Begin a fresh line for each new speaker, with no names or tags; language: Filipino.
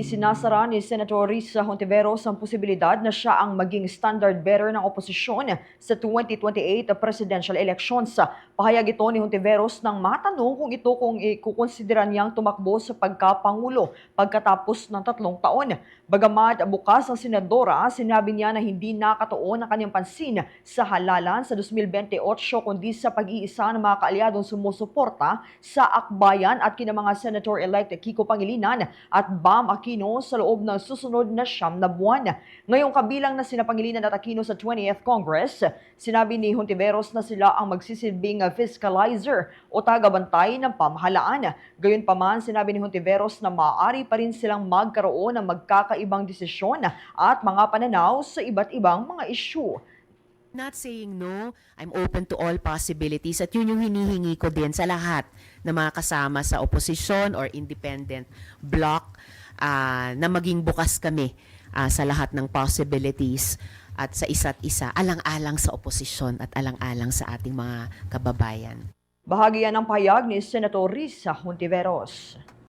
isinasara ni Senator Risa Hontiveros ang posibilidad na siya ang maging standard bearer ng oposisyon sa 2028 presidential elections. Pahayag ito ni Hontiveros nang matanong kung ito kung ikukonsidera niyang tumakbo sa pagkapangulo pagkatapos ng tatlong taon. Bagamat bukas ang senadora, sinabi niya na hindi nakatuon ang kanyang pansin sa halalan sa 2028 kundi sa pag-iisa ng mga kaalyadong sumusuporta sa akbayan at kina mga Senator-elect Kiko Pangilinan at Bam Aquino sa loob ng susunod na siyam na buwan. Ngayong kabilang na sina Pangilinan at Aquino sa 20th Congress, sinabi ni Hontiveros na sila ang magsisilbing fiscalizer o tagabantay ng pamahalaan. Gayunpaman, sinabi ni Hontiveros na maaari pa rin silang magkaroon ng magkakaibang desisyon at mga pananaw sa iba't ibang mga isyu.
Not saying no, I'm open to all possibilities at yun yung hinihingi ko din sa lahat ng mga kasama sa opposition or independent bloc ah, na maging bukas kami ah, sa lahat ng possibilities at sa isa't isa, alang-alang sa oposisyon at alang-alang sa ating mga kababayan.
Bahagi yan ng pahayag ni Senator Risa Hontiveros.